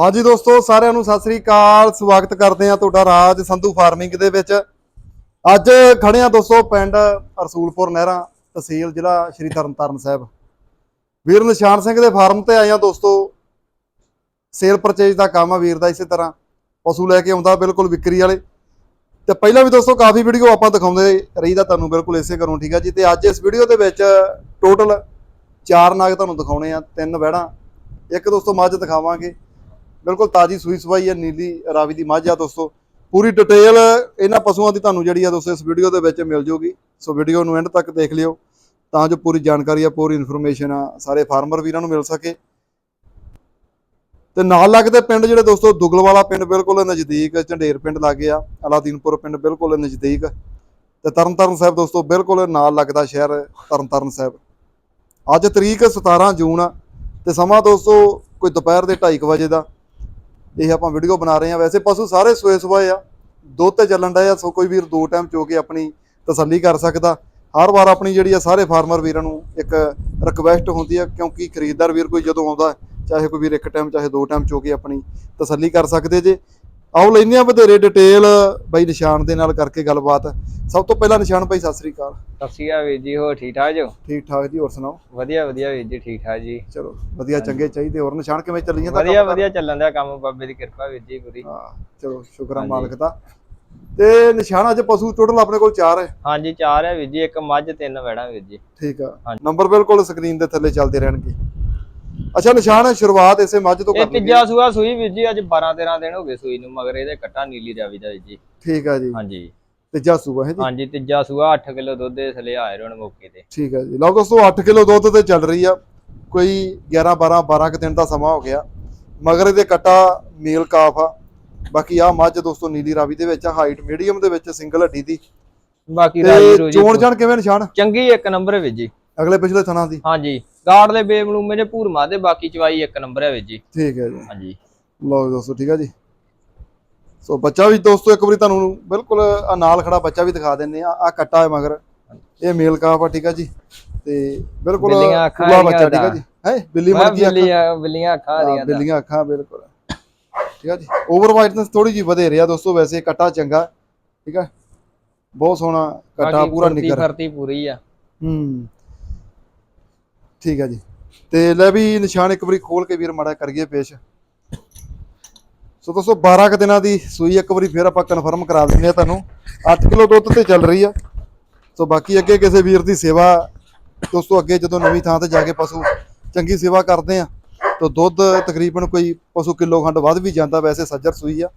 ਹਾਂਜੀ ਦੋਸਤੋ, ਸਾਰਿਆਂ ਨੂੰ ਸਤਿ ਸ੍ਰੀ ਅਕਾਲ। ਸਵਾਗਤ ਕਰਦੇ ਆ ਤੁਹਾਡਾ ਰਾਜ ਸੰਧੂ ਫਾਰਮਿੰਗ ਦੇ ਵਿੱਚ। ਅੱਜ ਖੜੇ ਆ ਦੋਸਤੋ, ਪਿੰਡ ਰਸੂਲਪੁਰ ਨਹਿਰਾ, ਤਹਿਸੀਲ ਜ਼ਿਲ੍ਹਾ ਸ਼੍ਰੀ ਤਰਨਤਾਰਨ ਸਾਹਿਬ। ਵੀਰ ਨਿਸ਼ਾਨ ਸਿੰਘ ਦੇ ਫਾਰਮ ਤੇ ਆਏ ਆ ਦੋਸਤੋ। ਸੇਲ ਪਰਚੇਜ ਦਾ ਕੰਮ ਆ ਵੀਰ ਦਾ ਇਸੇ ਤਰ੍ਹਾਂ। ਪਸ਼ੂ ਲੈ ਕੇ ਆਉਂਦਾ ਬਿਲਕੁਲ ਵਿਕਰੀ ਵਾਲੇ। ਤੇ ਪਹਿਲਾਂ ਵੀ ਦੋਸਤੋ, ਕਾਫੀ ਵੀਡੀਓ ਆਪਾਂ ਦਿਖਾਉਂਦੇ ਰਹੀਦਾ ਤੁਹਾਨੂੰ ਬਿਲਕੁਲ ਇਸੇ ਕਰੋ ਠੀਕ ਆ ਜੀ? ਤੇ ਅੱਜ ਇਸ ਵੀਡੀਓ ਦੇ ਵਿੱਚ ਟੋਟਲ ਚਾਰ ਨਾਗ ਤੁਹਾਨੂੰ ਦਿਖਾਉਣੇ ਆ, ਤਿੰਨ ਵਹਿੜਾਂ। ਇੱਕ ਦੋਸਤੋ, ਮੱਝ ਦਿਖਾਵਾਂਗੇ। ਬਿਲਕੁਲ ਤਾਜੀ ਸੂਈ ਸਵਾਈ ਹੈ, ਨੀਲੀ ਰਾਵੀ ਦੀ ਮੱਝ ਆ ਦੋਸਤੋ। ਪੂਰੀ ਡਿਟੇਲ ਇਹਨਾਂ ਪਸ਼ੂਆਂ ਦੀ ਤੁਹਾਨੂੰ ਜਿਹੜੀ ਆ ਦੋਸਤੋ, ਇਸ ਵੀਡੀਓ ਦੇ ਵਿੱਚ ਮਿਲ ਜੂਗੀ। ਸੋ ਵੀਡੀਓ ਨੂੰ ਐਂਡ ਤੱਕ ਦੇਖ ਲਿਓ। ਤਾਂ ਜੋ ਪੂਰੀ ਜਾਣਕਾਰੀ ਆ, ਪੂਰੀ ਇਨਫੋਰਮੇਸ਼ਨ ਆ, ਸਾਰੇ ਫਾਰਮਰ ਵੀਰਾਂ ਨੂੰ ਮਿਲ ਸਕੇ। ਤੇ ਨਾਲ ਲੱਗਦੇ ਪਿੰਡ ਜਿਹੜੇ ਦੋਸਤੋ, ਦੁਗਲਵਾਲਾ ਪਿੰਡ ਬਿਲਕੁਲ ਨਜ਼ਦੀਕ, ਝੰਡੇਰ ਪਿੰਡ ਲਾਗੇ ਆ, ਅਲਾਦੀਨਪੁਰ ਪਿੰਡ ਬਿਲਕੁਲ ਨਜ਼ਦੀਕ। ਤੇ ਤਰਨਤਾਰਨ ਸਾਹਿਬ ਦੋਸਤੋ, ਬਿਲਕੁਲ ਨਾਲ ਲੱਗਦਾ ਸ਼ਹਿਰ ਤਰਨਤਾਰਨ ਸਾਹਿਬ। ਅੱਜ ਤਰੀਕ 17 ਜੂਨ ਆ, ਤੇ ਸਮਾਂ ਦੋਸਤੋ, ਕੋਈ ਦੁਪਹਿਰ ਦੇ 2:30 ਵਜੇ ਦਾ। ਇਹ ਆਪਾਂ ਵੀਡੀਓ ਬਣਾ ਰਹੇ ਆ ਵੈਸੇ ਪਸ਼ੂ ਸਾਰੇ ਸੋਏ ਸਵਾਏ ਆ। ਦੁੱਧ ਤੇ ਚੱਲਣ ਡਏ ਆ ਸੋ ਕੋਈ ਵੀਰ ਦੋ ਟਾਈਮ ਚੋ ਕੇ ਆਪਣੀ ਤਸੱਲੀ ਕਰ ਸਕਦਾ। ਹਰ ਵਾਰ ਆਪਣੀ ਜਿਹੜੀ ਆ ਸਾਰੇ ਫਾਰਮਰ ਵੀਰਾਂ ਨੂੰ ਇੱਕ ਰਿਕਵੈਸਟ ਹੁੰਦੀ ਆ, ਕਿਉਂਕਿ ਖਰੀਦਦਾਰ ਵੀਰ ਕੋਈ ਜਦੋਂ ਆਉਂਦਾ, ਚਾਹੇ ਕੋਈ ਵੀਰ ਇੱਕ ਟਾਈਮ ਚਾਹੇ ਦੋ ਟਾਈਮ ਚੋ ਕੇ ਆਪਣੀ ਤਸੱਲੀ ਕਰ ਸਕਦੇ ਜੇ। ਆਓ ਲੈਂਦੇ ਆ ਵਧੇਰੇ ਡਿਟੇਲ ਬਾਈ ਨਿਸ਼ਾਨ ਦੇ ਨਾਲ ਕਰਕੇ ਗੱਲਬਾਤ। ਸਭ ਤੋਂ ਪਹਿਲਾਂ ਨਿਸ਼ਾਨ ਭਾਈ ਸਤਿ ਸ੍ਰੀ ਅਕਾਲ। ਸਤਿ ਸ਼੍ਰੀ ਅਕਾਲ ਵੀਰ ਜੀ ਹੋ ਠੀਕ ਠਾਕ ਜੋ? ਠੀਕ ਠਾਕ ਜੀ ਹੋਰ ਸੁਣਾਓ? ਵਧੀਆ ਵਧੀਆ ਵੀਰ ਜੀ ਠੀਕ ਠਾਕ ਜੀ। ਚਲੋ ਵਧੀਆ ਚੰਗੇ ਚਾਹੀਦੇ। ਹੋਰ ਨਿਸ਼ਾਨ ਕਿਵੇਂ ਚੱਲੀਆਂ ਤਾਂ ਵਧੀਆ ਵਧੀਆ ਚੱਲਣ ਦਿਆ ਕੰਮ ਬਾਬੇ ਦੀ ਕਿਰਪਾ ਵੀਰ ਜੀ ਪੂਰੀ। ਹਾਂ ਚਲੋ ਸ਼ੁਕਰ ਆ। ਮਾਲਕ ਦਾ। ਤੇ ਨਿਸ਼ਾਨ ਅੱਜ ਪਸ਼ੂ ਟੋਟਲ ਆਪਣੇ ਕੋਲ ਚਾਰ ਹੈ? ਹਾਂਜੀ ਚਾਰ ਹੈ ਵੀਰ ਜੀ ਇੱਕ ਮੱਝ ਤਿੰਨ ਵੜਾ ਵੀਰ ਜੀ। ਠੀਕ ਆ। ਨੰਬਰ ਬਿਲਕੁਲ ਸਕਰੀਨ ਦੇ ਥੱਲੇ ਚੱਲਦੇ ਰਹਿਣਗੇ। ਅੱਛਾ ਨਿਸ਼ਾਨ ਹੈ ਸ਼ੁਰੂਆਤ ਇਸੇ ਮੱਝ ਤੋਂ ਇਹ ਕਰ ਲਈਏ ਤੀਜਾ ਸੂਆ ਸੂਈ ਵੀਰ ਜੀ ਅੱਜ 12 13 ਦਿਨ ਹੋ ਗਏ ਸੂਈ ਨੂੰ ਮਗਰ ਇਹਦੇ ਕੱਟਾ ਨੀਲੀ ਰਾਵੀ ਦਾ ਵੀਰ ਜੀ। ਠੀਕ ਆ ਜੀ। ਹਾਂਜੀ। ਤੀਜਾ ਸੂਆ ਹੈ ਜੀ। ਹਾਂਜੀ ਤੀਜਾ ਸੂਆ 8 ਕਿਲੋ ਦੁੱਧ ਦੇ ਥਲੇ ਆਏ ਰੋਣ ਮੌਕੇ ਤੇ। ਠੀਕ ਆ ਜੀ। ਲਓ ਦੋਸਤੋ 8 ਕਿਲੋ ਦੁੱਧ ਤੇ ਚੱਲ ਰਹੀ ਆ। ਕੋਈ 11 12 12 ਕੁ ਦਿਨ ਦਾ ਸਮਾਂ ਹੋ ਗਿਆ। ਮਗਰ ਇਹਦੇ ਕੱਟਾ ਮੇਲ ਕਾਫ ਆ। ਬਾਕੀ ਆ ਮੱਝ ਦੋਸਤੋ ਨੀਲੀ ਰਾਵੀ ਦੇ ਵਿੱਚ ਹਾਈਟ ਮੀਡੀਅਮ ਦੇ ਵਿੱਚ ਸਿੰਗਲ ਹੱਡੀ ਦੀ। ਬਾਕੀ ਰਾਜੀ ਰੋਜੀ ਚੋਣ ਜਾਣ ਕਿਵੇਂ ਨਿਸ਼ਾਨ? ਚੰਗੀ ਇੱਕ ਨੰਬਰ ਵੀਰ ਜੀ। ਅਗਲੇ ਪਿਛਲੇ ਥਣਾ ਦੀ। ਹਾਂਜੀ। ਗਾਰਡਲੇ ਬੇਮਲੂਮੇ ਦੇ ਭੂਰਮਾ ਦੇ ਬਾਕੀ ਚਵਾਈ ਇੱਕ ਨੰਬਰ ਹੈ ਵੀਰ ਜੀ। ਠੀਕ ਹੈ ਜੀ। ਹਾਂਜੀ। ਲਓ ਜੀ ਦੋਸਤੋ ਠੀਕ ਆ ਜੀ। ਸੋ ਬੱਚਾ ਵੀ ਦੋਸਤੋ ਇੱਕ ਵਾਰੀ ਤੁਹਾਨੂੰ ਬਿਲਕੁਲ ਆ ਨਾਲ ਖੜਾ ਬੱਚਾ ਵੀ ਦਿਖਾ ਦਿੰਨੇ ਆ ਆ ਕੱਟਾ ਹੈ ਮਗਰ। ਇਹ ਮੇਲ ਕਾਫ ਆ ਠੀਕ ਆ ਜੀ। ਤੇ ਬਿਲਕੁਲ ਬਿੱਲੀਆਂ ਅੱਖਾਂ ਖੁੱਲਾ ਬੱਚਾ ਠੀਕ ਦਾ। ਜੀ। ਹੈ ਬਿੱਲੀ ਮੈਂ ਮਰਜ਼ੀ ਅੱਖਾਂ ਬਿੱਲੀਆਂ ਬਿੱਲੀਆਂ ਅੱਖਾਂ ਹਾਂ, ਦੀਆਂ ਦਾ। ਬਿੱਲੀਆਂ ਅੱਖਾਂ ਬਿਲਕੁਲ। ਠੀਕ ਆ ਜੀ। ਓਵਰ ਵਾਈਟਨੈਸ ਥੋੜੀ ਜੀ ਵਧੇ ਰਿਹਾ ਦੋਸਤੋ ਵੈਸੇ ਕੱਟਾ ਚੰਗਾ। ਠੀਕ ਆ। ਬਹੁਤ ਸੋਹਣਾ ਕੱਟਾ ਪੂਰਾ ਨਿਕਰ ਫਰਤੀ ਪੂਰੀ ਆ। ਹੂੰ। ਠੀਕ ਆ ਜੀ। ਤੇ ਲੈ ਵੀ ਨਿਸ਼ਾਨ ਇੱਕ ਵਾਰੀ ਖੋਲ ਕੇ ਵੀਰ ਮਾੜਾ ਕਰੀਏ ਪੇਸ਼। ਸੋ ਦੋਸਤੋ 12 ਕੁ ਦਿਨਾਂ ਦੀ ਸੂਈ ਇੱਕ ਵਾਰੀ ਫਿਰ ਆਪਾਂ ਕਨਫਰਮ ਕਰਾ ਦਿੰਦੇ ਆ ਤੁਹਾਨੂੰ। 8 ਕਿਲੋ ਦੁੱਧ ਤੇ ਚੱਲ ਰਹੀ ਆ। ਸੋ ਬਾਕੀ ਅੱਗੇ ਕਿਸੇ ਵੀਰ ਦੀ ਸੇਵਾ, ਦੋਸਤੋ, ਅੱਗੇ ਜਦੋਂ ਨਵੀਂ ਥਾਂ ਤੇ ਜਾ ਕੇ ਪਸ਼ੂ ਚੰਗੀ ਸੇਵਾ ਕਰਦੇ ਆ, ਤਾਂ ਦੁੱਧ ਤਕਰੀਬਨ ਕੋਈ ਪਸ਼ੂ ਕਿਲੋ ਖੰਡ ਵੱਧ ਵੀ ਜਾਂਦਾ, ਵੈਸੇ ਸੱਜਰ ਸੂਈ ਆ।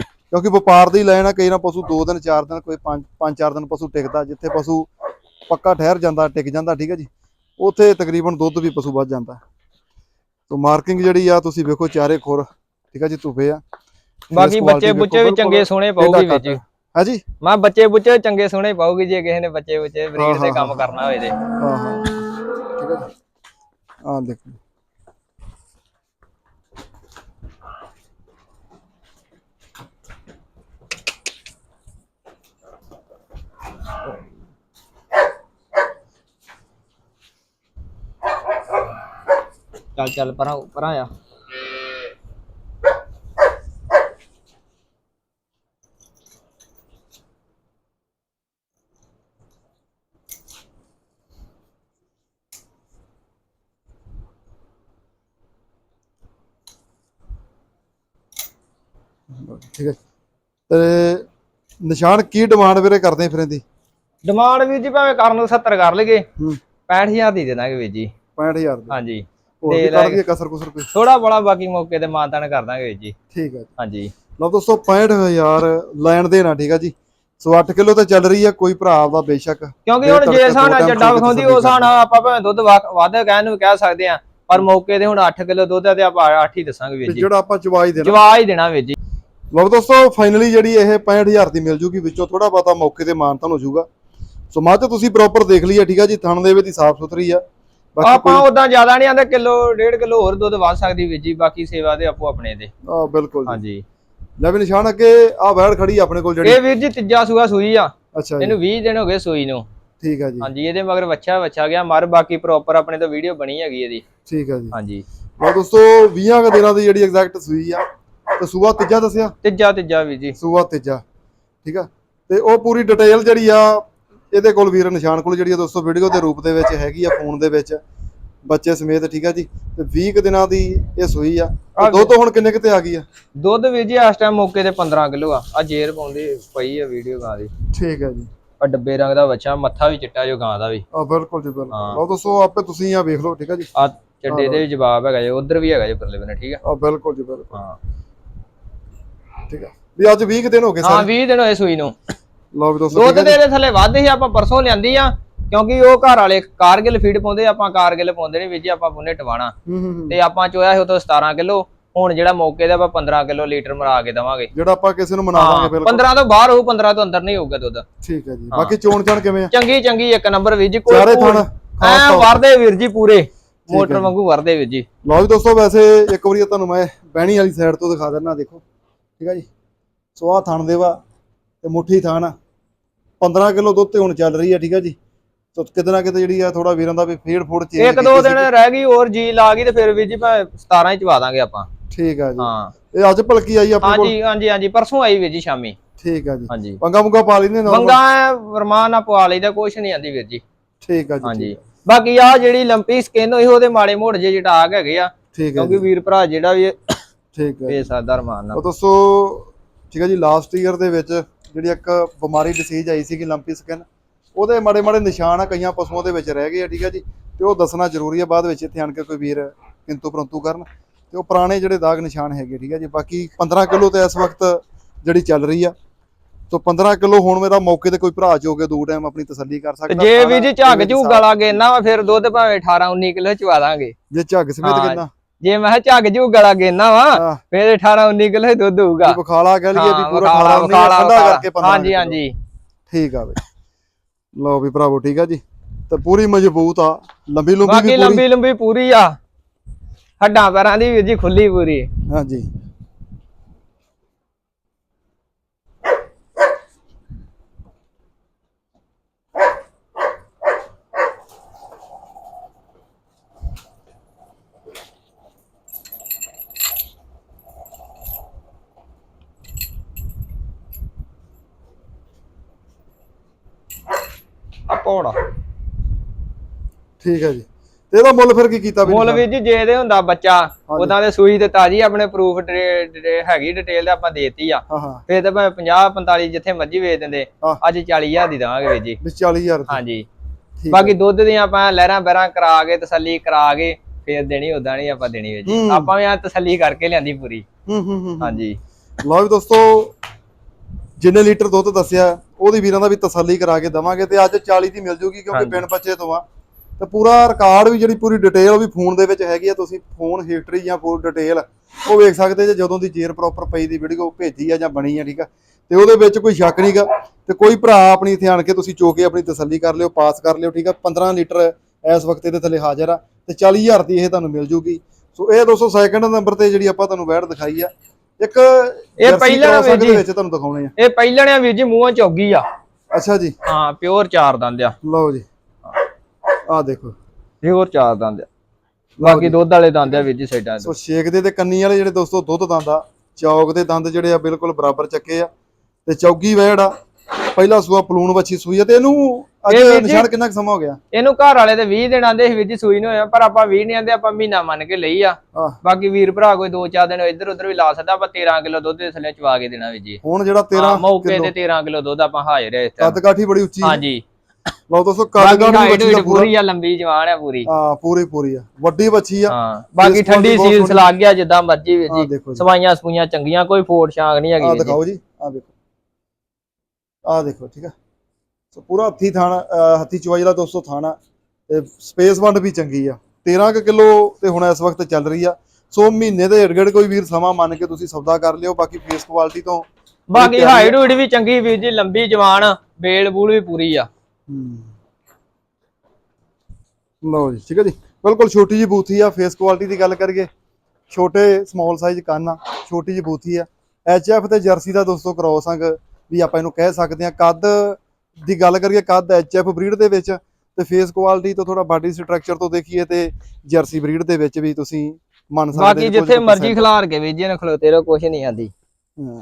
ਕਿਉਂਕਿ ਵਪਾਰ ਦੀ ਲਾਈਨ ਆ, ਕਈ ਨਾ ਪਸ਼ੂ 2 ਦਿਨ 4 ਦਿਨ, ਕੋਈ 5 5-4 ਦਿਨ ਪਸ਼ੂ ਟਿਕਦਾ, ਜਿੱਥੇ ਪਸ਼ੂ ਪੱਕਾ ਠਹਿਰ ਜਾਂਦਾ, ਟਿਕ ਜਾਂਦਾ, ਠੀਕ ਹੈ ਜੀ। ਉੱਥੇ ਤਕਰੀਬਨ ਦੁੱਧ ਵੀ ਪਸ਼ੂ ਵੱਧ ਜਾਂਦਾ। ਸੋ ਮਾਰਕਿੰਗ ਜਿਹੜੀ ਆ ਤੁਸੀਂ ਵੇਖੋ ਚਾਰੇ ਖੁਰ ਠੀਕ ਹੈ ਜੀ ਧੁੱਪੇ ਆ। ਬਾਕੀ ਬੱਚੇ ਬੁੱਚੇ ਵੀ ਚੰਗੇ ਸੋਹਣੇ ਪਾਉਗੀ ਵਿੱਚ ਹਾਂ ਜੀ। ਮੈਂ ਬੱਚੇ ਬੁੱਚੇ ਚੰਗੇ ਸੋਹਣੇ ਪਾਉਗੀ ਜੇ ਕਿਸੇ ਨੇ ਬੱਚੇ ਬੁੱਚੇ ਬਰੀਡ ਦੇ ਕੰਮ। ਕਰਨਾ ਹੋਏ ਤੇ। ਹਾਂ ਠੀਕ ਆ ਦੇਖੋ। ਚੱਲ ਚੱਲ ਪਰਾਂ ਪਰਾਂ ਆ। ਠੀਕ ਹੈ। ਤੇ ਨਿਸ਼ਾਨ ਕੀ ਡਿਮਾਂਡ ਵੀਰੇ ਕਰਦੇ ਫਿਰ ਇਹਦੀ ਡਿਮਾਂਡ ਵੀਰ ਜੀ ਭਾਵੇਂ ਕਰਨ ਨੂੰ 70 ਕਰ ਲਈਏ। ਹੂੰ। 65000 ਦੀ ਦੇ ਦਾਂਗੇ ਵੀਰ ਜੀ। 65000 ਦੇ। ਹਾਂਜੀ। ਤੇ ਕੱਢ ਦਈਏ ਕਸਰ ਕੁਸਰ ਕੋਈ? ਥੋੜਾ ਬੜਾ ਬਾਕੀ ਮੌਕੇ ਤੇ ਮਾਨਤਾਨ ਕਰ ਦਾਂਗੇ ਵੀਰ ਜੀ। ਠੀਕ ਹੈ। ਹਾਂਜੀ। ਲਓ ਦੋਸਤੋ 65000 ਲੈਣ ਦੇਣਾ ਠੀਕ ਆ ਜੀ। ਸੋ 8 ਕਿਲੋ ਤੇ ਚੱਲ ਰਹੀ ਆ ਕੋਈ ਭਰਾ ਦਾ ਬੇਸ਼ੱਕ। ਕਿਉਂਕਿ ਹੁਣ ਜੇ ਦੋ ਸਾਨਾ ਜੱਡਾ ਵਿਖਾਉਂਦੀ ਉਹ ਸਾਨਾ ਆਪਾਂ ਭਾਵੇਂ ਦੁੱਧ ਵੱਧ ਕਹਿਣ ਨੂੰ ਕਹਿ ਸਕਦੇ ਆ ਪਰ ਮੌਕੇ ਤੇ ਹੁਣ 8 ਕਿਲੋ ਦੁੱਧ ਆ ਤੇ ਆਪਾਂ 8 ਹੀ ਦੱਸਾਂਗੇ ਵੀਰ ਜੀ। ਜਿਹੜਾ ਆਪਾਂ ਚਵਾਈ ਦੇਣਾ। ਹੀ ਦੇਣਾ ਵੀਰ ਜੀ। ਲਓ ਦੋਸਤੋ ਫਾਈਨਲੀ ਜਿਹੜੀ ਇਹ 65000 ਦੀ ਮਿਲ ਜੂਗੀ ਵਿੱਚੋਂ ਥੋੜਾ ਬਹੁਤਾ ਮੌਕੇ ਤੇ ਮਾਨਤਾਨ ਹੋ ਜਾਊਗਾ। ਸੋ ਮੱਝ ਤੁਸੀਂ ਪ੍ਰੋਪਰ ਦੇਖ ਲਈ ਆ ਠੀਕ ਆ ਜੀ ਥਣ ਦੇ ਵਿੱਚ ਦੀ ਸਾਫ਼ ਸੁਥਰੀ ਆ। ਆਪਾਂ ਉਦਾਂ ਜ਼ਿਆਦਾ ਨਹੀਂ ਆਂਦੇ ਕਿਲੋ ਡੇਢ ਕਿਲੋ ਹੋਰ ਦੁੱਧ ਵੱਧ ਸਕਦੀ ਵੀਰ ਜੀ ਬਾਕੀ ਸੇਵਾ ਦੇ ਆਪੋ ਆਪਣੇ ਦੇ। ਆ ਬਿਲਕੁਲ ਹਾਂਜੀ। ਲੈ ਵੀ ਨਿਸ਼ਾਨ ਅੱਗੇ ਆ ਵੈੜ ਖੜੀ ਆਪਣੇ ਕੋਲ ਜਿਹੜੀ। ਇਹ ਵੀਰ ਜੀ ਤੀਜਾ ਸੂਆ ਸੂਈ ਆ। ਅੱਛਾ ਇਹਨੂੰ 20 ਦਿਨ ਹੋ ਗਏ ਸੂਈ ਨੂੰ। ਠੀਕ ਆ ਜੀ। ਹਾਂਜੀ ਇਹਦੇ ਮਗਰ ਵੱਛਾ ਵੱਛਾ ਗਿਆ ਮਰ ਬਾਕੀ ਪ੍ਰੋਪਰ ਆਪਣੇ ਤੋਂ ਵੀਡੀਓ ਬਣੀ ਹੈਗੀ ਇਹਦੀ। ਠੀਕ ਆ ਜੀ। ਹਾਂਜੀ। ਲਓ ਦੋਸਤੋ 20 ਕੁ ਦਿਨਾਂ ਦੀ ਜਿਹੜੀ ਐਗਜ਼ੈਕਟ ਸੂਈ ਆ ਤੇ ਸੂਆ ਤੀਜਾ ਦੱਸਿਆ? ਤੀਜਾ ਤੀਜਾ ਵੀਰ ਜੀ। ਸੂਆ ਤੀਜਾ। ਠੀਕ ਆ? ਤੇ ਉਹ ਪੂਰੀ ਡਿਟੇਲ ਜਿਹੜੀ ਆ ਇਹਦੇ ਕੋਲ ਵੀਰ ਨਿਸ਼ਾਨ ਕੋਲ ਜਿਹੜੀ ਆ ਦੋਸਤੋ ਵੀਡੀਓ ਦੇ ਰੂਪ ਦੇ ਵਿੱਚ ਹੈਗੀ ਆ ਫੋਨ ਦੇ ਵਿੱਚ। ਬੱਚੇ ਸਮੇਤ ਠੀਕ ਆ ਜੀ? ਤੇ 20 ਕੁ ਦਿਨਾਂ ਦੀ ਇਹ ਸੂਈ ਆ। ਤੇ ਦੁੱਧ ਹੁਣ ਕਿੰਨੇ ਕਿਤੇ ਆ ਗਈ ਆ? ਦੁੱਧ ਵੀਰ ਜੀ ਇਸ ਟਾਈਮ ਮੌਕੇ ਤੇ 15 ਕਿਲੋ ਆ। ਆ ਜੇਰ ਪਾਉਂਦੀ ਪਈ ਆ ਵੀਡੀਓ ਗਾਂ ਦੀ। ਠੀਕ ਹੈ ਜੀ। ਆ ਡੱਬੇ ਰੰਗ ਦਾ ਬੱਚਾ ਮੱਥਾ ਵੀ ਚਿੱਟਾ ਜੋ ਗਾਂ ਦਾ ਵੀ। ਆ ਬਿਲਕੁਲ ਜੀ ਬਿਲਕੁਲ। ਹਾਂ। ਲਓ ਦੋਸਤੋ ਆਪੇ ਤੁਸੀਂ ਆ ਵੇਖ ਲਓ ਠੀਕ ਆ ਜੀ। ਆ ਚੱਡੇ ਦੇ ਵੀ ਜਵਾਬ ਹੈਗਾ ਜੀ ਉਧਰ ਵੀ ਹੈਗਾ ਜੀ ਪਰਲੇ ਬੰਨੇ ਠੀਕ ਆ? ਆ ਬਿਲਕੁਲ ਜੀ ਬਿਲਕੁਲ। ਹਾਂ। ਠੀਕ ਆ। ਵੀ ਅੱਜ 20 ਕੁ ਦਿਨ ਹੋ ਗਏ ਹਾਂ ਸਾਰੇ। 20 ਦਿਨ ਹੋਏ ਸੂਈ ਨੂੰ। ਲਓ ਵੀ ਦੋਸਤੋ ਦੁੱਧ ਦੇ ਥੱਲੇ ਵੱਧ ਸੀ ਆਪਾਂ ਪਰਸੋਂ ਲਿਆਂਦੀ ਆ ਕਿਉਂਕਿ ਉਹ ਘਰ ਵਾਲੇ ਕਾਰਗਿਲ ਫੀਡ ਪਾਉਂਦੇ ਆਪਾਂ ਕਾਰਗਿਲ ਪਾਉਂਦੇ ਨਹੀਂ ਵਿੱਚ ਆਪਾਂ ਪੁੰਨੇ ਟਵਾਣਾ। ਹੂੰ ਹੂੰ ਹੂੰ। ਤੇ ਆਪਾਂ ਚੋਇਆ ਸੀ ਉਤੋਂ 17 ਕਿਲੋ ਹੁਣ ਜਿਹੜਾ ਮੌਕੇ ਦਾ ਆਪਾਂ 15 ਕਿਲੋ ਲੀਟਰ ਮਰਾ ਕੇ ਦਵਾਂਗੇ। ਜਿਹੜਾ ਆਪਾਂ ਕਿਸੇ ਨੂੰ ਮਨਾਵਾਂਗੇ ਬਿਲਕੁਲ। 15 ਤੋਂ ਬਾਹਰ ਹੋਊ 15 ਤੋਂ ਅੰਦਰ ਨਹੀਂ ਹੋਊਗਾ ਦੁੱਧ। ਠੀਕ ਹੈ ਜੀ। ਬਾਕੀ ਚੋਣ ਚਾਣ ਕਿਵੇਂ ਆ? ਚੰਗੀ ਚੰਗੀ ਇੱਕ ਨੰਬਰ ਵੀਰ ਜੀ ਕੋਈ ਚਾਰੇ ਥਣ ਐਂ ਵਰਦੇ ਵੀਰ ਜੀ ਪੂਰੇ ਮੋਟਰ ਵਾਂਗੂ ਵਰਦੇ ਵੀਰ ਜੀ। ਲਓ ਵੀ ਦੋਸਤੋ ਵੈਸੇ ਇੱਕ ਵਾਰੀ ਤੁਹਾਨੂੰ ਮੈਂ ਬਹਿਣੀ ਵਾਲੀ ਸਾਈਡ ਤੋਂ ਦਿਖਾ ਦਿੰਦਾ ਦੇਖੋ। ਠੀਕ ਆ ਜੀ। ਸੋ ਆਹ ਥਣ ਦੇਵਾ ਤੇ ਮੁੱਠੀ ਥਣ। ਆ। 15 ਕਿਲੋ ਦੁੱਧ ਤੇ ਹੁਣ ਚੱਲ ਰਹੀ ਆ ਠੀਕ ਆ ਜੀ। ਸੋ ਕਿਤੇ ਨਾ ਕਿਤੇ ਜਿਹੜੀ ਆ ਥੋੜਾ ਵੀਰਾਂ ਦਾ ਵੀ ਫੇਡ ਫੋੜ ਚੇਂਜ ਇੱਕ ਦੋ ਦਿਨ ਰਹਿ ਗਈ ਹੋਰ ਜੀ ਲਾ ਗਈ ਤੇ ਫਿਰ ਵੀਰ ਜੀ ਭਾਵੇਂ 17 ਹੀ ਚਵਾ ਦਾਂਗੇ ਆਪਾਂ। ਠੀਕ ਆ ਜੀ। ਹਾਂ। ਇਹ ਅੱਜ ਭਲਕੀ ਆਈ ਆਪਣੇ ਕੋਲ? ਹਾਂਜੀ ਹਾਂਜੀ ਹਾਂਜੀ ਪਰਸੋਂ ਆਈ ਵੀਰ ਜੀ ਸ਼ਾਮੀ। ਠੀਕ ਆ ਜੀ। ਹਾਂਜੀ। ਪੰਗਾ ਮੁੰਗਾ ਪਾ ਲੈਂਦੇ ਨਾਲ? ਮੰਗਾ ਵਰਮਾਨ ਨਾ ਪਵਾ ਲਈਦਾ ਕੁਛ ਨਹੀਂ ਆਂਦੀ ਵੀਰ ਜੀ। ਠੀਕ ਆ ਜੀ ਹਾਂਜੀ। ਬਾਕੀ ਆ ਜਿਹੜੀ ਲੰਪੀ ਸਕਿਨ ਹੋਈ ਉਹਦੇ ਮਾੜੇ ਮੋੜ ਜੇ ਜਟਾਕ ਹੈਗੇ ਆ। ਠੀਕ ਆ ਕਿਉਂਕਿ ਵੀਰ ਭਰਾ ਜਿਹੜਾ ਵੀ ਠੀਕ ਆ ਇਹ ਸਾਦਾ ਰਮਾਨ ਨਾਲ ਉਹ ਦੱਸੋ ਠੀਕ ਆ ਜੀ ਲਾਸਟ ਈਅਰ ਦੇ ਵਿੱਚ ਜਿਹੜੀ ਇੱਕ ਬਿਮਾਰੀ ਡਿਸੀਜ ਆਈ ਸੀ ਕਿ ਲੰਪੀ ਸਕਿਨ ਉਹਦੇ ਮਾੜੇ ਮਾੜੇ ਨਿਸ਼ਾਨ ਆ ਕਈਆਂ ਪਸ਼ੂਆਂ ਦੇ ਵਿੱਚ ਰਹਿ ਗਏ ਆ ਠੀਕ ਆ ਜੀ। ਤੇ ਉਹ ਦੱਸਣਾ ਜ਼ਰੂਰੀ ਆ ਬਾਅਦ ਵਿੱਚ ਇੱਥੇ ਆਣ ਕੇ ਕੋਈ ਵੀਰ ਕਿੰਤੂ ਪਰੰਤੂ ਕਰਨ। ਤੇ ਉਹ ਪੁਰਾਣੇ ਜਿਹੜੇ ਦਾਗ ਨਿਸ਼ਾਨ ਹੈਗੇ ਠੀਕ ਆ ਜੀ। ਬਾਕੀ 15 ਕਿਲੋ ਤੇ ਇਸ ਵਕਤ ਜਿਹੜੀ ਚੱਲ ਰਹੀ ਆ। ਤੋਂ 15 ਕਿਲੋ ਹੋਣ ਮੇਰਾ ਮੌਕੇ ਤੇ ਕੋਈ ਭਰਾ ਜੋ ਕੇ ਦੋ ਟਾਈਮ ਆਪਣੀ ਤਸੱਲੀ ਕਰ ਸਕਦਾ। ਜੇ ਵੀ ਜੀ ਝੱਗ ਝੂਗ ਵਾਲਾ ਗੇਨਾ ਵਾ ਫਿਰ ਦੁੱਧ ਭਾਵੇਂ 18 19 ਕਿਲੋ ਚਵਾ ਦਾਂਗੇ। ਜੇ ਝੱਗ ਸਮੇਤ। ਕਿੰਨਾ ਜੇ ਮੈਂ ਝੱਗ ਝੂਗ ਵਾਲਾ ਗੇਨਾ ਵਾ ਫਿਰ 18 19 ਕਿਲੋ ਦੁੱਧ ਹੋਊਗਾ। ਜੀ ਬਖਾਲਾ ਕਹਿ ਲਈਏ ਵੀ ਪੂਰਾ ਵਿਖਾਲਾ, 18 ਵਿਖਾਲਾ, ਠੰਡਾ ਵਿਖਾਲਾ। ਕਰਕੇ 15 ਹਾਂਜੀ। ਹਾਂਜੀ। ਠੀਕ ਆ ਬਈ। ਲਓ ਵੀ ਭਰਾਵੋ ਠੀਕ ਆ ਜੀ। ਤੇ ਪੂਰੀ ਮਜ਼ਬੂਤ ਆ। ਲੰਬੀ ਲੰਬੀ ਵੀ ਪੂਰੀ। ਲੰਬੀ ਲੰਬੀ ਪੂਰੀ ਆ। ਹੱਡਾਂ ਪੈਰਾਂ ਦੀ ਵੀਰ ਜੀ ਖੁੱਲੀ ਪੂਰੀ। ਹਾਂਜੀ। ਪੌੜਾ ਠੀਕ ਹੈ ਜੀ। ਤੇ ਇਹਦਾ ਮੁੱਲ ਫਿਰ ਕੀ ਕੀਤਾ ਵੀ ਮੁੱਲ ਵੀਰ ਜੀ ਜੇ ਇਹਦੇ ਹੁੰਦਾ ਬੱਚਾ ਉਦਾਂ ਦੇ ਸੂਈ ਤੇ ਤਾਜੀ ਆਪਣੇ ਪ੍ਰੂਫ ਹੈਗੀ ਡਿਟੇਲ ਤੇ ਆਪਾਂ ਦੇਤੀ ਆ। ਹਾਂ ਹਾਂ। ਫੇਰ ਤਾਂ ਭਾਵੇਂ 50 45 ਜਿੱਥੇ ਮਰਜ਼ੀ ਵੇਚ ਦਿੰਦੇ। ਅੱਜ 40000 ਦੀ ਦਾਂਗੇ ਵੀਰ ਜੀ। ਵੀ 40000 ਦੀ। ਹਾਂਜੀ। ਬਾਕੀ ਦੁੱਧ ਦੀਆਂ ਆਪਾਂ ਲਹਿਰਾਂ ਬਹਿਰਾਂ ਕਰਾ ਕੇ ਤਸੱਲੀ ਕਰਾ ਕੇ ਫੇਰ ਦੇਣੀ ਉਦਾਂ ਨਹੀਂ ਆਪਾਂ ਦੇਣੀ ਵੀਰ ਜੀ। ਆਪਾਂ ਵੀ ਆ ਤਸੱਲੀ ਕਰਕੇ ਲਿਆਂਦੀ ਪੂਰੀ। ਹੂੰ ਹੂੰ ਹੂੰ। ਹਾਂਜੀ। ਲਓ ਵੀ ਦੋਸਤੋ ਜਿੰਨੇ ਲੀਟਰ ਦੁੱਧ ਦੱਸਿਆ ਉਹਦੀ ਵੀਰਾਂ ਦਾ ਵੀ ਤਸੱਲੀ ਕਰਾ ਕੇ ਦਵਾਂਗੇ ਤੇ ਅੱਜ 40 ਦੀ ਮਿਲ ਜੂਗੀ ਕਿਉਂਕਿ। ਬਿਨ ਬੱਚੇ ਤੋਂ ਆ। ਤੇ ਪੂਰਾ ਰਿਕਾਰਡ ਵੀ ਜਿਹੜੀ ਪੂਰੀ ਡਿਟੇਲ ਉਹ ਵੀ ਫੋਨ ਦੇ ਵਿੱਚ ਹੈਗੀ ਆ। ਤੁਸੀਂ ਫੋਨ ਹਿਸਟਰੀ ਜਾਂ ਫੁੱਲ ਡਿਟੇਲ ਉਹ ਵੇਖ ਸਕਦੇ ਜੇ ਜਦੋਂ ਦੀ ਜੇਰ ਪ੍ਰੋਪਰ ਪਈ ਦੀ ਵੀਡੀਓ ਭੇਜੀ ਆ ਜਾਂ ਬਣੀ ਆ ਠੀਕ ਆ? ਤੇ ਉਹਦੇ ਵਿੱਚ ਕੋਈ ਸ਼ੱਕ ਨਹੀਂਗਾ ਤੇ ਕੋਈ ਭਰਾ ਆਪਣੀ ਇੱਥੇ ਆਣ ਕੇ ਤੁਸੀਂ ਚੋ ਕੇ ਆਪਣੀ ਤਸੱਲੀ ਕਰ ਲਿਓ ਪਾਸ ਕਰ ਲਿਓ ਠੀਕ ਆ? 15 ਲੀਟਰ ਇਸ ਵਕਤ ਇਹਦੇ ਥੱਲੇ ਹਾਜ਼ਰ ਆ। ਤੇ 40000 ਦੀ ਇਹ ਤੁਹਾਨੂੰ ਮਿਲ ਜੂਗੀ। ਸੋ ਇਹ ਦੋਸਤੋ ਸੈਕੰਡ ਨੰਬਰ ਤੇ ਜਿਹੜੀ ਆਪਾਂ ਤੁਹਾਨੂੰ ਵੈਟ ਦਿਖਾਈ ਆ ਇੱਕ ਜਰਸੀ ਪਹਿਲਾਂ ਵੀਰ ਜੀ। ਵਿੱਚ ਤੁਹਾਨੂੰ ਦਿਖਾਉਣੇ ਆ। ਇਹ ਪਹਿਲਣਿਆ ਵੀਰ ਜੀ ਮੂੰਹੋਂ ਚੌਗੀ ਆ। ਅੱਛਾ ਜੀ। ਹਾਂ ਪਿਓਰ ਚਾਰ ਦੰਦ ਆ। ਲਓ ਜੀ। ਆਹ ਦੇਖੋ। ਪਿਓਰ ਚਾਰ ਦੰਦ ਆ। ਬਾਕੀ ਦੁੱਧ ਵਾਲੇ ਦੰਦ ਆ ਵੀਰ ਜੀ ਸਾਈਡਾਂ ਤੇ ਸੋ ਛੇਕ ਦੇ ਤੇ ਕੰਨੀ ਵਾਲੇ ਜਿਹੜੇ ਦੋਸਤੋ ਦੁੱਧ ਦੰਦ ਆ ਚੌਕ ਦੇ ਦੰਦ ਜਿਹੜੇ ਆ ਬਿਲਕੁਲ ਬਰਾਬਰ ਚੱਕੇ ਆ। ਤੇ ਚੌਗੀ ਵੈੜ ਆ। ਪਹਿਲਾ ਸੂਆ ਪਲੂਣ ਵੱਛੀ ਸੂਈ ਆ ਤੇ ਇਹਨੂੰ ਇਹ ਵੀਰ ਜੀ- ਨਿਸ਼ਾਨ ਕਿੰਨਾ ਕੁ ਸਮਾਂ ਹੋ ਗਿਆ? ਇਹਨੂੰ ਘਰ ਵਾਲੇ ਤੇ 20 ਦਿਨ ਆਂਦੇ ਸੀ ਵੀਰ ਜੀ ਸੂਈ ਨੂੰ ਹੋਇਆ ਪਰ ਆਪਾਂ 20 ਨਹੀਂ ਆਂਦੇ ਆਪਾਂ ਮਹੀਨਾ ਮੰਨ ਕੇ ਲਈ ਆ। ਆਹ। ਬਾਕੀ ਵੀਰ ਭਰਾ ਕੋਈ 2-4 ਦਿਨ ਇੱਧਰ ਉੱਧਰ ਵੀ ਲਾ ਸਕਦਾ ਆਪਾਂ 13 ਕਿਲੋ ਦੁੱਧ ਦੇ ਥੱਲੇ ਚਵਾ ਕੇ ਦੇਣਾ ਵੀਰ ਜੀ। ਹੁਣ ਜਿਹੜਾ ਹਾਂ, 13 ਮੌਕੇ ਕਿਲੋ ਤੇ 13 ਕਿਲੋ ਦੁੱਧ ਆਪਾਂ ਹਾਜ਼ਰ ਹੈ ਇਸ ਟਾਈਮ ਕੱਦ ਕਾਠੀ ਬੜੀ ਉੱਚੀ ਆ ਹਾਂਜੀ। ਲਓ ਦੋਸਤੋ ਕੱਦ ਬਾਕੀ ਕਾਠੀ ਵੀ ਦਾ ਪੂਰਾ। ਪੂਰੀ ਆ ਲੰਬੀ ਜਵਾਨ ਆ ਪੂਰੀ। ਹਾਂ ਪੂਰੀ ਪੂਰੀ ਆ। ਵੱਡੀ ਵੱਛੀ ਆ। ਹਾਂ ਬਾਕੀ ਠੰਡੀ ਬਹੁਤ ਸੀਲ ਲੱਗ ਗਿਆ ਜਿੱਦਾਂ ਮਰਜ਼ੀ ਵੀਰ ਆਹ ਜੀ। ਦੇਖੋ ਜੀ। ਸਵਾਈਆਂ ਸਪੂਈਆਂ ਚੰਗੀਆਂ ਕੋਈ ਫੋੜ ਛਾਂਗ ਨਹੀਂ ਹੈਗੀ ਵੀਰ ਜੀ। ਦਿਖਾਓ ਜੀ। ਆਹ ਦੇਖੋ। ਆਹ ਦੇਖੋ ਠੀਕ ਆ। ਸੋ ਪੂਰਾ ਹੱਥੀ ਥਾਣਾ ਹੱਥੀ ਚਵਾਈ ਵਾਲਾ ਦੋਸਤੋ ਥਾਣਾ। ਤੇ ਸਪੇਸ ਵੰਡ ਵੀ ਚੰਗੀ ਆ। 13 ਕੁ ਕਿਲੋ ਤੇ ਹੁਣ ਇਸ ਵਕਤ ਚੱਲ ਰਹੀ ਆ। ਸੋ ਮਹੀਨੇ ਦੇ ਏੜ ਕੋਈ ਵੀਰ ਸਮਾਂ ਮੰਨ ਕੇ ਤੁਸੀਂ ਸੌਦਾ ਕਰ ਲਿਓ ਬਾਕੀ ਫੇਸ ਕੁਆਲਿਟੀ ਤੋਂ ਬਾਕੀ ਹਾਈਟ ਹੂਟ ਵੀ ਚੰਗੀ ਵੀਰ ਜੀ ਲੰਬੀ ਜਵਾਨ ਬੇਲ ਬੂਲ ਵੀ ਪੂਰੀ ਆ। ਲਓ ਜੀ ਠੀਕ ਹੈ ਜੀ। ਬਿਲਕੁਲ ਛੋਟੀ ਜੀ ਬੂਥੀ ਆ ਫੇਸ ਕੁਆਲਿਟੀ ਦੀ ਗੱਲ ਕਰੀਏ। ਛੋਟੇ ਸਮਾਲ ਸਾਈਜ਼ ਕੰਨ ਆ ਛੋਟੀ ਜੀ ਬੂਥੀ ਆ। ਐਫ ਤੇ ਜਰਸੀ ਦਾ ਦੋਸਤੋ ਕ੍ਰੋਸ ਅੰਗ ਵੀ ਆਪਾਂ ਇਹਨੂੰ ਕਹਿ ਸਕਦੇ ਆ। ਕੱਦ ਦੀ ਗੱਲ ਕਰੀਏ ਕੱਦ ਐਫ ਬਰੀਡ ਦੇ ਵਿੱਚ ਤੇ ਫੇਸ ਕੁਆਲਿਟੀ ਤੋਂ ਥੋੜਾ ਬਾਡੀ ਸਟਰਕਚਰ ਤੋਂ ਦੇਖੀਏ ਤੇ ਜਰਸੀ ਬਰੀਡ ਦੇ ਵਿੱਚ ਵੀ ਤੁਸੀਂ ਮੰਨ ਸਕਦੇ ਬਾਕੀ ਜਿੱਥੇ ਮਰਜ਼ੀ। ਖਿਲਾਰ ਕੇ ਵੇਜੇ ਨਾ ਖਲੋਤੇ ਰਹੋ ਕੁਛ ਨਹੀਂ ਆਂਦੀ।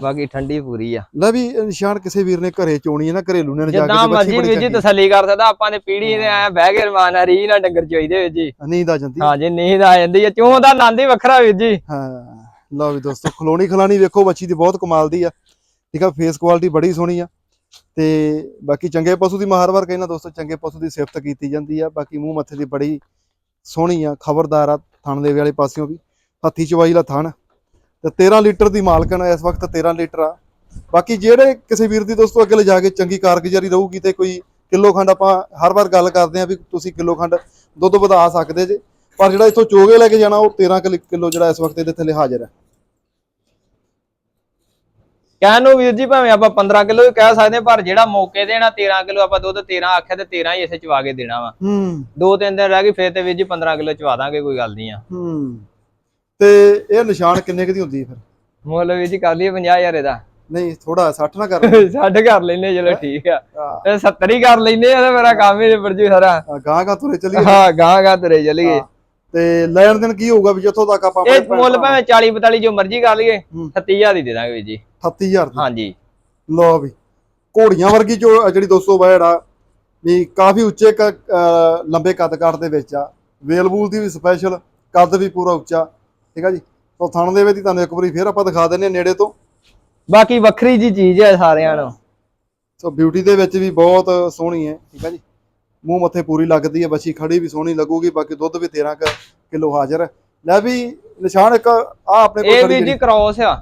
ਬਾਕੀ ਠੰਡੀ ਪੂਰੀ ਆ। ਲੈ ਵੀ ਨਿਸ਼ਾਨ ਕਿਸੇ ਵੀਰ ਨੇ ਘਰੇ ਚੋਣੀ ਹੈ ਨਾ ਘਰੇਲੂ ਨੇ ਜਾ ਕੇ ਜਿੱਦਾਂ ਮਰਜ਼ੀ ਚੰਗੀ। ਤਸੱਲੀ ਕਰ ਸਕਦਾ ਆਪਾਂ ਨੇ ਪੀੜੀ ਨੇ ਐ ਬਹਿ ਕੇ ਰਮਾਨ ਆ ਰੀ ਨਾ ਡੰਗਰ ਚੋਈਦੇ ਵਿੱਚ ਜੀ। ਨੀਂਦ ਆ ਜਾਂਦੀ ਹਾਂ। ਜੀ ਨੀਂਦ ਆ ਜਾਂਦੀ ਹੈ ਚੋਂ ਦਾ ਆਨੰਦ ਹੀ ਵੱਖਰਾ ਵੀਰ ਜੀ। ਹਾਂ ਲਓ ਵੀ ਦੋਸਤੋ ਖਲੋਣੀ ਖਲਾਣੀ ਵੇਖੋ ਬੱਚੀ ਦੀ ਬਹੁਤ ਕਮਾਲ ਦੀ ਆ। ਠੀਕ ਆ ਫੇਸ ਕੁਆਲਿਟੀ ਬੜੀ ਸੋਹਣੀ ਆ। ਤੇ ਬਾਕੀ ਚੰਗੇ ਪਸ਼ੂ ਦੀ ਮੈਂ ਹਰ ਵਾਰ ਕਹਿੰਦਾ ਦੋਸਤੋ, ਚੰਗੇ ਪਸ਼ੂ ਦੀ ਸਿਫਤ ਕੀਤੀ ਜਾਂਦੀ ਆ। ਬਾਕੀ ਮੂੰਹ ਮੱਥੇ ਦੀ ਬੜੀ ਸੋਹਣੀ ਆ, ਖਬਰਦਾਰ ਆ ਥਣ ਦੇ ਵਾਲੇ ਪਾਸਿਓਂ ਵੀ। ਹੱਥੀ ਚਵਾਈ ਲਾ ਥਣ। ਤੇ 13 ਲੀਟਰ ਦੀ ਮਾਲਕਣ ਇਸ ਵਕਤ 13 ਲੀਟਰ ਆ। ਬਾਕੀ ਜਿਹੜੇ ਕਿਸੇ ਵੀਰ ਦੀ ਦੋਸਤੋ ਅੱਗੇ ਲਿਜਾ ਕੇ ਚੰਗੀ ਕਾਰਗੁਜ਼ਾਰੀ ਰਹੂਗੀ ਤੇ ਕੋਈ ਕਿਲੋ ਖੰਡ ਆਪਾਂ ਹਰ ਵਾਰ ਗੱਲ ਕਰਦੇ ਆ ਵੀ ਤੁਸੀਂ ਕਿਲੋ ਖੰਡ ਦੁੱਧ ਵਧਾ ਸਕਦੇ ਜੇ। ਪਰ ਜਿਹੜਾ ਇਥੋਂ ਚੋਗੇ ਲੈ ਕੇ ਜਾਣਾ, ਉਹ 13 ਕਿਲੋ ਜਿਹੜਾ ਇਸ ਵਕਤ ਇਹਦੇ ਥੱਲੇ ਹਾਜ਼ਰ ਹੈ ਕਹਿਣ ਨੂੰ ਵੀਰ ਜੀ ਭਾਵੇਂ ਆਪਾਂ 15 ਕਿਲੋ ਵੀ ਕਹਿ ਸਕਦੇ ਪਰ ਜਿਹੜਾ ਮੌਕੇ ਦੇ ਨਾ 13 ਕਿਲੋ ਆਪਾਂ ਦੁੱਧ 13 ਆਖਿਆ ਤੇ 13 ਹੀ ਇਸੇ ਚਵਾ ਕੇ ਦੇਣਾ ਵਾ। ਹੂੰ। ਦੋ ਤਿੰਨ ਦਿਨ ਰਹਿ ਗਏ ਫੇਰ ਤੇ ਵੀਰ ਜੀ 15 ਕਿਲੋ ਚਵਾ ਦਾਂਗੇ ਕੋਈ ਗੱਲ ਨਹੀਂ ਆ। ਹੂੰ। ਤੇ ਇਹ ਨਿਸ਼ਾਨ ਕਿੰਨੇ ਕੁ ਦੀ ਹੁੰਦੀ ਫਿਰ? ਮੁੱਲ ਵੀਰ ਜੀ ਕਰ ਲਈਏ 50000 ਇਹਦਾ। ਨਹੀਂ ਥੋੜਾ 60 ਨਾ ਕਰ। ਛੱਡ ਕਰ ਲੈਨੇ ਚਲੋ ਠੀਕ ਆ। ਤੇ 70 ਹੀ ਕਰ ਲੈਨੇ ਆ ਮੇਰਾ ਕੰਮ ਹੀ ਨਿਬੜ ਜੂ ਸਾਰਾ। ਗਾਂ ਗਾਂ ਤੁਰੇ ਚੱਲੀਏ। ਹਾਂ ਗਾਂ ਗਾਂ ਤੁਰੇ ਚਲੀਏ। ਤੇ ਲੈਣ ਦੇਣ ਕੀ ਹੋਊਗਾ ਵੀ ਜਿੱਥੋਂ ਤੱਕ ਆਪਾਂ ਇਹ ਮੁੱਲ ਭਾਵੇਂ 40 42 ਜੋ ਮਰਜ਼ੀ ਕਰ ਲਈਏ ਹੂੰ। 37000 ਦੀ ਦੇ ਦਾਂਗੇ ਵੀਰ ਜੀ। 38000 ਦੀ। ਹਾਂਜੀ। ਲਓ ਵੀ ਘੋੜੀਆਂ ਵਰਗੀ ਜੋ ਜਿਹੜੀ 200 ਬੈੜ ਆ ਵੀ ਕਾਫੀ ਉੱਚੇ ਲੰਬੇ ਕੱਦ ਕਾਠ ਦੇ ਵਿੱਚ ਆ। ਵੇਲਬੂਲ ਦੀ ਵੀ ਸਪੈਸ਼ਲ ਕੱਦ ਵੀ ਪੂਰਾ ਉੱਚਾ। ਠੀਕ ਆ ਜੀ? ਤੋਂ ਥਣ ਦੇ ਵਿੱਚ ਹੀ ਤੁਹਾਨੂੰ ਇੱਕ ਵਾਰੀ ਫੇਰ ਆਪਾਂ ਦਿਖਾ ਦਿੰਨੇ ਆ ਨੇੜੇ ਤੋਂ। ਬਾਕੀ ਵੱਖਰੀ ਜੀ ਚੀਜ਼ ਹੈ ਸਾਰਿਆਂ ਨੂੰ ਸੋ ਬਿਊਟੀ ਦੇ ਵਿੱਚ ਵੀ ਬਹੁਤ ਸੋਹਣੀ ਹੈ। ਠੀਕ ਹੈ ਜੀ? ਮੂੰਹ ਮੱਥੇ ਪੂਰੀ ਲੱਗਦੀ ਹੈ ਬੱਚੀ ਖੜੀ ਵੀ ਸੋਹਣੀ ਲੱਗੂਗੀ ਬਾਕੀ ਦੁੱਧ ਵੀ 13 ਕ ਕਿਲੋ ਹਾਜ਼ਰ ਲੈ ਵੀ ਨਿਸ਼ਾਨ ਇੱਕ ਆ ਆਪਣੇ ਕੋਲ ਇਹ ਵੀਰ ਜੀ ਕ੍ਰੋਸ ਆ।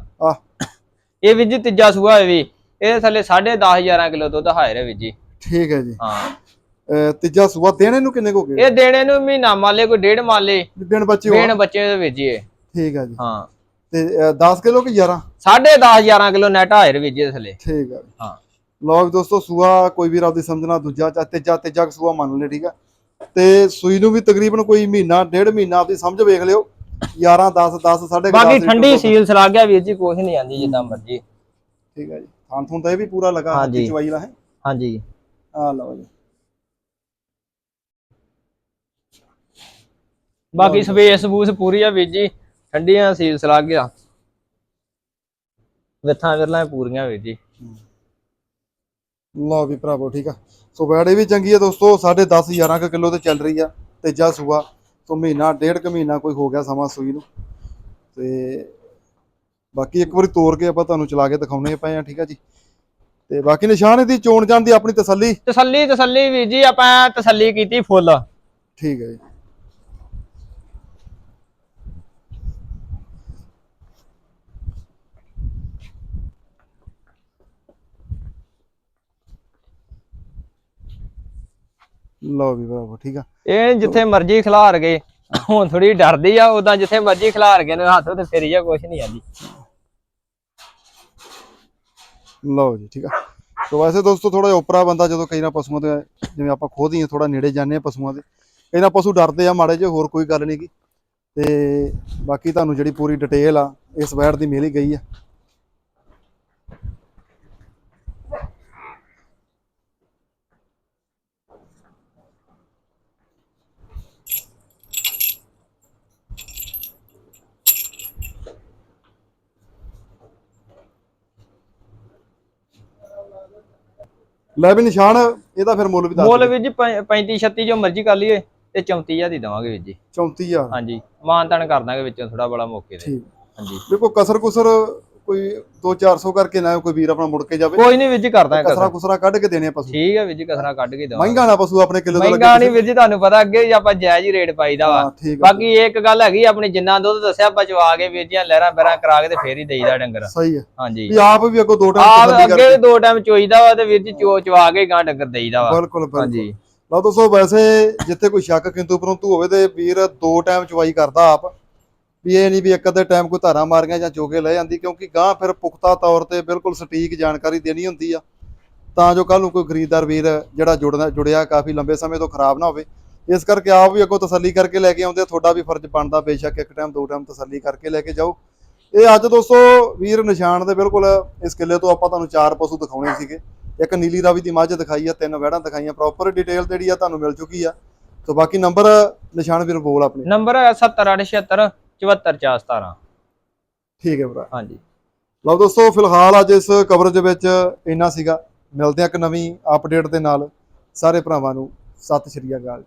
ਇਹ ਵੀਰ ਜੀ ਤੀਜਾ ਸੂਆ ਹੈ ਵੀ। ਇਹ ਥੱਲੇ 10.5 11 ਕਿਲੋ ਦੁੱਧ ਹਾਇਰ ਹੈ ਵੀਰ ਜੀ। ਠੀਕ ਹੈ ਜੀ। ਹਾਂ। ਤੀਜਾ ਸੂਆ ਦੇਣੇ ਨੂੰ ਕਿੰਨੇ ਕੋ ਗਏ? ਇਹ ਦੇਣੇ ਨੂੰ ਮਹੀਨਾ ਮਾਲੇ ਕੋਈ ਡੇਢ ਮਾਲੇ। ਬਿਨ ਬੱਚੇ ਹੋਣ ਬੱਚੇ ਦੇ ਇਹ। ਠੀਕ ਹੈ ਜੀ। ਹਾਂ। ਤੇ 10 ਕਿਲੋ ਕਿ 11 10.5 11 ਕਿਲੋ ਨੈਟ ਹਾਇਰ ਵੀਰ ਜੀ ਦੇ ਥੱਲੇ। ਠੀਕ ਹੈ। ਹਾਂ। ਵੀ ਦੋਸਤੋ ਸੂਆ ਕੋਈ ਵੀ ਆਪਦੀ ਸਮਝਣਾ ਦੂਜਾ ਚਾ ਤੀਜਾ ਤੀਜਾ ਸੂਆ ਮੰਨ ਲੈ ਠੀਕ ਹੈ। ਤੇ ਸੂਈ ਨੂੰ ਵੀ ਤਕਰੀਬਨ ਕੋਈ ਮਹੀਨਾ ਡੇਢ ਮਹੀਨਾ ਆਪਦੀ ਸਮਝ ਵੇਖ ਲਿਓ। 11 10 10 10.5 ਬਾਕੀ ਠੰਡੀ ਸੀਲ ਸਲਾ ਗਿਆ ਵੀਰ ਜੀ ਕੁਛ ਨਹੀਂ ਆਂਦੀ ਜਿੱਦਾਂ ਮਰਜ਼ੀ। ਠੀਕ ਹੈ ਜੀ। ਥਾਂ ਥੂੰ ਤਾਂ ਇਹ ਵੀ ਪੂਰਾ ਲਗਾ ਹਾਂਜੀ। ਹੱਥੀ ਚਵਾਈ ਲਾ ਹੈ। ਹਾਂਜੀ। ਆ ਲਓ ਜੀ। ਬਾਕੀ ਸਪੇਸ ਬੂਸ ਪੂਰੀ ਆ ਵੀਰ ਜੀ ਠੰਡੀਆਂ ਸੀਲ ਸਲਾ ਗਿਆ। ਵਿਥਾਂ ਵਿਰਲਾਂ ਪੂਰੀਆਂ ਵੀਰ ਜੀ। ਲਓ ਵੀ ਭਰਾਵੋ ਠੀਕ ਆ। ਸੋ ਬੈੜੇ ਵੀ ਚੰਗੀ ਆ ਦੋਸਤੋ 10.5 11 ਕੁ ਕਿਲੋ ਤੇ ਚੱਲ ਰਹੀ ਆ ਤੀਜਾ ਸੂਆ। ਸੋ ਮਹੀਨਾ ਡੇਢ ਕੁ ਮਹੀਨਾ ਕੋਈ ਹੋ ਗਿਆ ਸਮਾਂ ਸੂਈ ਨੂੰ। ਤੇ ਬਾਕੀ ਇੱਕ ਵਾਰੀ ਤੋੜ ਕੇ ਆਪਾਂ ਤੁਹਾਨੂੰ ਚਲਾ ਕੇ ਦਿਖਾਉਣੇ ਪਏ ਆ ਠੀਕ ਆ ਜੀ। ਤੇ ਬਾਕੀ ਨਿਸ਼ਾਨ ਇਹਦੀ ਚੋਣ ਜਾਣ ਦੀ ਆਪਣੀ ਤਸੱਲੀ? ਤਸੱਲੀ ਤਸੱਲੀ ਵੀਰ ਜੀ ਆਪਾਂ ਤਸੱਲੀ ਕੀਤੀ ਫੁੱਲ। ਠੀਕ ਹੈ ਜੀ। ਲਓ ਵੀ ਭਰਾਵੋ ਠੀਕ ਆ। ਇਹ ਜਿੱਥੇ ਮਰਜ਼ੀ ਖਿਲਾਰ ਗਏ ਹੁਣ ਥੋੜੀ ਡਰਦੀ ਆ ਉਦਾਂ ਜਿੱਥੇ ਮਰਜ਼ੀ ਖਿਲਾਰ ਗਏ ਨੇ ਹੱਥ ਤੇ ਫੇਰੀ ਆ ਕੁਛ ਨਹੀਂ ਆਂਦੀ। ਲਓ ਜੀ ਠੀਕ ਆ। ਸੋ ਵੈਸੇ ਦੋਸਤੋ ਥੋੜਾ ਜਿਹਾ ਉਪਰਾ ਬੰਦਾ ਜਦੋਂ ਕਈ ਨਾ ਪਸ਼ੂਆਂ ਦੇ ਜਿਵੇਂ ਆਪਾਂ ਖੁਦ ਹੀ ਥੋੜਾ ਨੇੜੇ ਜਾਂਦੇ ਆ ਪਸ਼ੂਆਂ ਦੇ ਕਈ ਨਾ ਪਸ਼ੂ ਡਰਦੇ ਆ ਮਾੜੇ ਜਿਹੇ ਹੋਰ ਕੋਈ ਗੱਲ ਨਹੀਂ ਗੀ। ਤੇ ਬਾਕੀ ਤੁਹਾਨੂੰ ਜਿਹੜੀ ਪੂਰੀ ਡਿਟੇਲ ਆ ਇਸ ਵੈੜ ਦੀ ਮਿਲ ਹੀ ਗਈ ਆ। ਲੈ ਵੀ ਨਿਸ਼ਾਨ ਇਹਦਾ ਫਿਰ ਮੁੱਲ ਵੀ ਦੱਸ ਮੁੱਲ ਵੀਰ ਜੀ 35 36 ਜੋ ਮਰਜ਼ੀ ਕਰ ਲਈਏ ਤੇ 34000 ਦੀ ਦਵਾਂਗੇ ਵੀਰ ਜੀ। 34000 ਹਾਂਜੀ ਮਾਨ ਤਾਨ ਕਰ ਦਾਂਗੇ ਵਿੱਚੋਂ ਥੋੜਾ ਬੜਾ ਮੌਕੇ ਤੇ। ਹਾਂਜੀ। ਦੇਖੋ ਕਸਰ ਕੁਸਰ ਕੋਈ 2-400 ਕਰਕੇ ਨਾ ਕੋਈ ਵੀਰ ਆਪਣਾ ਮੁੜ ਕੇ ਜਾਵੇ। ਕੋਈ ਨਹੀਂ ਵੀਰ ਜੀ ਕਰ ਦਾਂਗੇ ਕਸਰਾ ਕਸਰਾ ਕੱਢ ਕੇ ਦੇਣੇ ਪਸ਼ੂ। ਠੀਕ ਹੈ ਵੀਰ ਜੀ ਕਸਰਾ ਕੱਢ ਕੇ ਦਵਾਂਗੇ। ਮਹਿੰਗਾ ਨਾ ਪਸ਼ੂ ਆਪਣੇ ਕਿਲੋ ਤੋਂ ਮਹਿੰਗਾ ਨਹੀਂ ਵੀਰ ਜੀ ਤੁਹਾਨੂੰ ਪਤਾ ਅੱਗੇ ਆਪਾਂ ਜਾਇਜ਼ ਹੀ ਰੇਟ ਪਾਈਦਾ ਵਾ। ਬਾਕੀ ਇੱਕ ਗੱਲ ਹੈਗੀ ਆਪਣੀ ਜਿੰਨਾ ਦੁੱਧ ਦੱਸਿਆ ਬਚਵਾ ਕੇ ਵੀਰ ਜੀਆਂ ਲਹਿਰਾਂ ਬਹਿਰਾਂ ਕਰਾ ਕੇ ਤੇ ਫੇਰ ਹੀ ਦੇਈਦਾ ਡੰਗਰ। ਸਹੀ ਹੈ ਹਾਂਜੀ। ਵੀ ਆਪ ਵੀ ਅੱਗੋਂ ਦੋ ਟਾਈਮ ਆਪ ਅੱਗੇ ਦੋ ਟਾਈਮ ਚੋਈਦਾ ਵਾ ਤੇ ਵੀਰ ਜੀ ਚੋ ਚਵਾ ਕੇ ਗਾਂ ਡੰਗਰ ਦੇਈਦਾ ਵਾ। ਬਿਲਕੁਲ ਬਿਲਕੁਲ। ਹਾਂਜੀ। ਲਓ ਦੋਸਤੋ ਵੈਸੇ ਜਿੱਥੇ ਕੋਈ ਸ਼ੱਕ ਕਿੰਤੂ ਪਰੰਤੂ ਹੋਵੇ ਤੇ ਵੀਰ ਦੋ ਟਾਈਮ ਚਵਾਈ ਕਰਦਾ ਆਪ। ਵੀ ਇਹ ਨਹੀਂ ਵੀ ਇੱਕ ਅੱਧੇ ਟਾਈਮ ਕੋਈ ਧਾਰਾ ਮਾਰੀਆਂ ਜਾਂ ਚੋਕੇ ਲੈ ਜਾਂਦੀ, ਕਿਉਂਕਿ ਗਾਂ ਫਿਰ ਪੁਖਤਾ ਤੌਰ ਤੇ ਬਿਲਕੁਲ ਸਟੀਕ ਜਾਣਕਾਰੀ ਦੇਣੀ ਹੁੰਦੀ ਆ। ਤਾਂ ਜੋ ਕੱਲ ਨੂੰ ਕੋਈ ਖਰੀਦਦਾਰ ਵੀਰ ਜਿਹੜਾ ਜੁੜਨਾ, ਜੁੜਿਆ ਕਾਫੀ ਲੰਬੇ ਸਮੇਂ ਤੋਂ ਖਰਾਬ ਨਾ ਹੋਵੇ। ਇਸ ਕਰਕੇ ਆਪ ਵੀ ਅੱਗੋਂ ਤਸੱਲੀ ਕਰਕੇ ਲੈ ਕੇ ਆਉਂਦੇ ਤੁਹਾਡਾ ਵੀ ਫਰਜ਼ ਬਣਦਾ ਬੇਸ਼ੱਕ ਇੱਕ ਟਾਈਮ ਦੋ ਟਾਈਮ ਤਸੱਲੀ ਕਰਕੇ ਲੈ ਕੇ ਜਾਓ। ਇਹ ਅੱਜ ਦੋਸਤੋ ਵੀਰ ਨਿਸ਼ਾਨ ਦੇ ਬਿਲਕੁਲ ਇਸ ਕਿੱਲੇ ਤੋਂ ਆਪਾਂ ਤੁਹਾਨੂੰ ਚਾਰ ਪਸ਼ੂ ਦਿਖਾਉਣੇ ਸੀਗੇ। ਇੱਕ ਨੀਲੀ ਰਾਵੀ ਦੀ ਮੱਝ ਦਿਖਾਈ ਆ, ਤਿੰਨ ਵਹਿੜਾਂ ਦਿਖਾਈਆਂ। ਪ੍ਰੋਪਰ ਡਿਟੇਲ ਜਿਹੜੀ ਆ ਤੁਹਾਨੂੰ ਮਿਲ ਚੁੱਕੀ ਆ। ਤੋ ਬਾਕੀ ਨੰਬਰ ਨਿਸ਼ਾਨ ਵੀਰ ਬੋਲ ਆਪਣੇ। ਨੰਬਰ 70876 74417 ਠੀਕ ਹੈ ਭਰਾ। ਹਾਂਜੀ। ਲਓ ਦੋਸਤੋ ਫਿਲਹਾਲ ਅੱਜ ਇਸ ਕਵਰੇਜ ਵਿੱਚ ਇੰਨਾ ਸੀਗਾ। ਮਿਲਦੇ ਆ ਇੱਕ ਨਵੀਂ ਅਪਡੇਟ ਦੇ ਨਾਲ। ਸਾਰੇ ਭਰਾਵਾਂ ਨੂੰ ਸਤਿ ਸ਼੍ਰੀ ਅਕਾਲ